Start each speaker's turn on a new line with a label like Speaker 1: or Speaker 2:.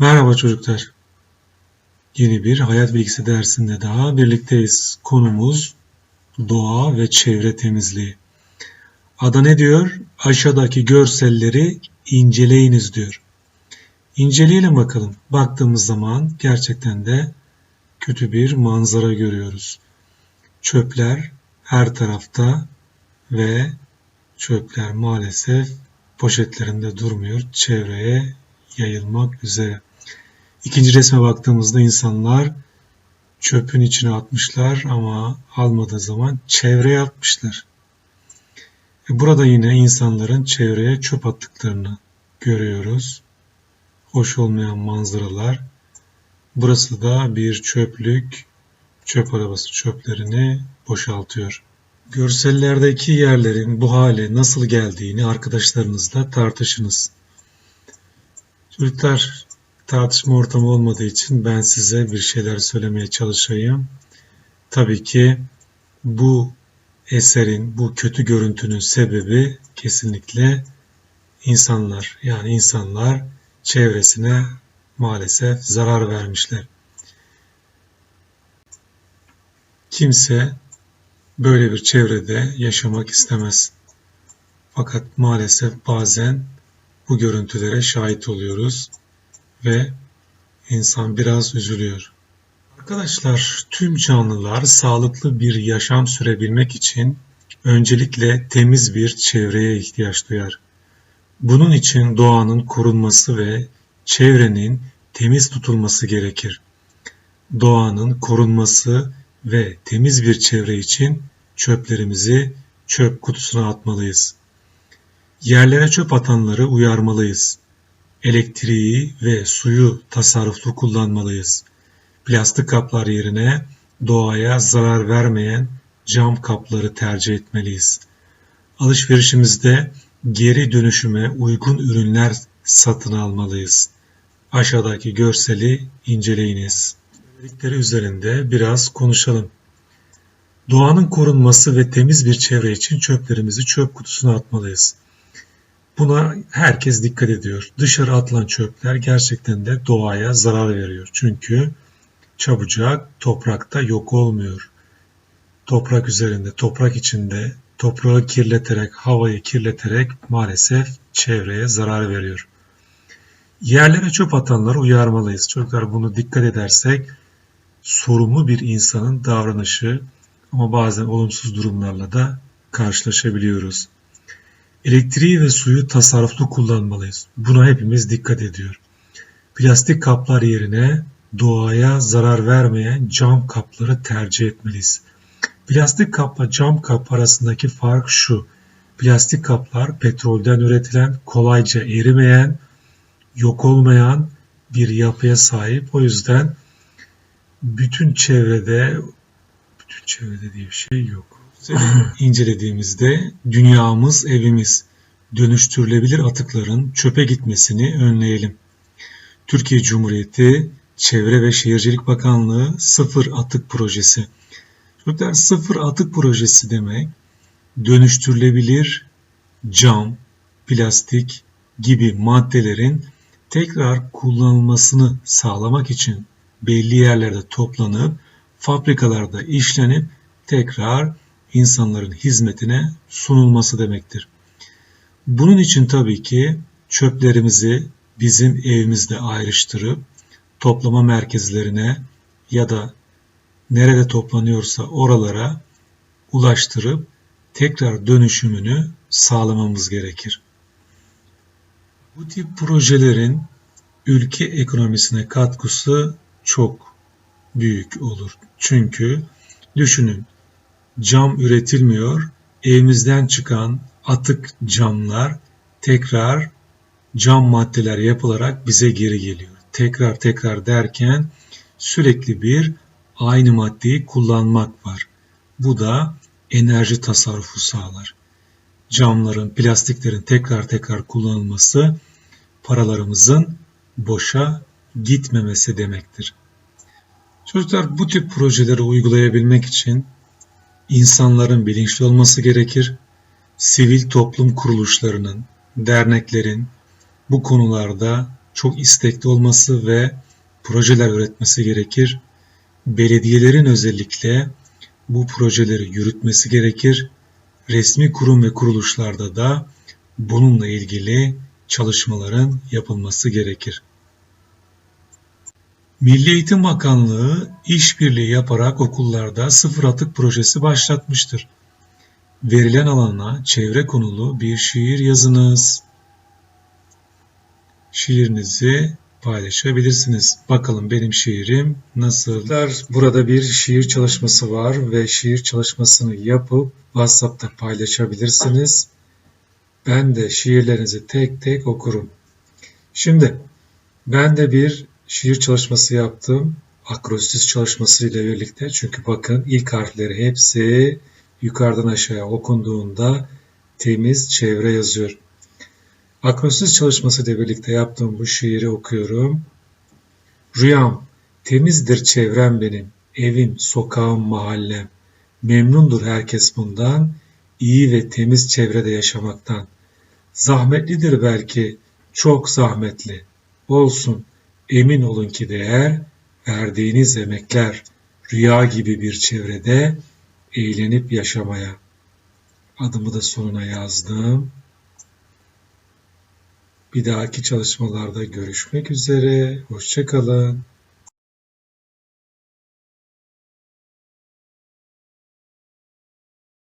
Speaker 1: Merhaba çocuklar. Yeni bir hayat bilgisi dersinde daha birlikteyiz. Konumuz doğa ve çevre temizliği. Ada ne diyor? Aşağıdaki görselleri inceleyiniz diyor. İnceleyelim bakalım. Baktığımız zaman gerçekten de kötü bir manzara görüyoruz. Çöpler her tarafta ve çöpler maalesef poşetlerinde durmuyor. Çevreye yayılmak üzere. İkinci resme baktığımızda insanlar çöpün içine atmışlar ama almadığı zaman çevreye atmışlar. E burada yine insanların çevreye çöp attıklarını görüyoruz. Hoş olmayan manzaralar. Burası da bir çöplük. Çöp arabası çöplerini boşaltıyor. Görsellerdeki yerlerin bu hale nasıl geldiğini arkadaşlarınızla tartışınız. Çocuklar tartışma ortamı olmadığı için ben size bir şeyler söylemeye çalışayım. Tabii ki bu eserin, bu kötü görüntünün sebebi kesinlikle insanlar. Yani insanlar çevresine maalesef zarar vermişler. Kimse böyle bir çevrede yaşamak istemez. Fakat maalesef bazen bu görüntülere şahit oluyoruz ve insan biraz üzülüyor. Arkadaşlar tüm canlılar sağlıklı bir yaşam sürebilmek için öncelikle temiz bir çevreye ihtiyaç duyar. Bunun için doğanın korunması ve çevrenin temiz tutulması gerekir. Doğanın korunması ve temiz bir çevre için çöplerimizi çöp kutusuna atmalıyız. Yerlere çöp atanları uyarmalıyız. Elektriği ve suyu tasarruflu kullanmalıyız. Plastik kaplar yerine doğaya zarar vermeyen cam kapları tercih etmeliyiz. Alışverişimizde geri dönüşüme uygun ürünler satın almalıyız. Aşağıdaki görseli inceleyiniz. Söyledikleri üzerinde biraz konuşalım. Doğanın korunması ve temiz bir çevre için çöplerimizi çöp kutusuna atmalıyız. Buna herkes dikkat ediyor. Dışarı atılan çöpler gerçekten de doğaya zarar veriyor. Çünkü çabucak toprakta yok olmuyor. Toprak üzerinde, toprak içinde toprağı kirleterek, havayı kirleterek maalesef çevreye zarar veriyor. Yerlere çöp atanları uyarmalıyız. Çocuklar bunu dikkat edersek sorumlu bir insanın davranışı ama bazen olumsuz durumlarla da karşılaşabiliyoruz. Elektriği ve suyu tasarruflu kullanmalıyız. Buna hepimiz dikkat ediyor. Plastik kaplar yerine doğaya zarar vermeyen cam kapları tercih etmeliyiz. Plastik kapla cam kap arasındaki fark şu. Plastik kaplar petrolden üretilen, kolayca erimeyen, yok olmayan bir yapıya sahip. O yüzden bütün çevrede bütün çevrede diye bir şey yok. İncelediğimizde dünyamız evimiz dönüştürülebilir atıkların çöpe gitmesini önleyelim. Türkiye Cumhuriyeti Çevre ve Şehircilik Bakanlığı Sıfır Atık Projesi. Çocuklar sıfır atık projesi demek dönüştürülebilir cam, plastik gibi maddelerin tekrar kullanılmasını sağlamak için belli yerlerde toplanıp fabrikalarda işlenip tekrar insanların hizmetine sunulması demektir. Bunun için tabii ki çöplerimizi bizim evimizde ayrıştırıp toplama merkezlerine ya da nerede toplanıyorsa oralara ulaştırıp tekrar dönüşümünü sağlamamız gerekir. Bu tip projelerin ülke ekonomisine katkısı çok büyük olur. Çünkü düşünün cam üretilmiyor, evimizden çıkan atık camlar tekrar cam maddeler yapılarak bize geri geliyor. Tekrar tekrar derken sürekli bir aynı maddeyi kullanmak var. Bu da enerji tasarrufu sağlar. Camların, plastiklerin tekrar tekrar kullanılması paralarımızın boşa gitmemesi demektir. Çocuklar bu tip projeleri uygulayabilmek için insanların bilinçli olması gerekir. Sivil toplum kuruluşlarının, derneklerin bu konularda çok istekli olması ve projeler üretmesi gerekir. Belediyelerin özellikle bu projeleri yürütmesi gerekir. Resmi kurum ve kuruluşlarda da bununla ilgili çalışmaların yapılması gerekir. Milli Eğitim Bakanlığı işbirliği yaparak okullarda sıfır atık projesi başlatmıştır. Verilen alana çevre konulu bir şiir yazınız. Şiirinizi paylaşabilirsiniz. Bakalım benim şiirim nasıl? Burada bir şiir çalışması var ve şiir çalışmasını yapıp WhatsApp'ta paylaşabilirsiniz. Ben de şiirlerinizi tek tek okurum. Şimdi ben de bir şiir çalışması yaptım. Akrostiş çalışması ile birlikte. Çünkü bakın ilk harfleri hepsi yukarıdan aşağıya okunduğunda temiz çevre yazıyor. Akrostiş çalışması ile birlikte yaptığım bu şiiri okuyorum. Rüyam, temizdir çevrem benim, evim, sokağım, mahallem. Memnundur herkes bundan, iyi ve temiz çevrede yaşamaktan. Zahmetlidir belki, çok zahmetli. Olsun, emin olun ki değer, verdiğiniz emekler, rüya gibi bir çevrede eğlenip yaşamaya. Adımı da sonuna yazdım. Bir dahaki çalışmalarda görüşmek üzere. Hoşçakalın.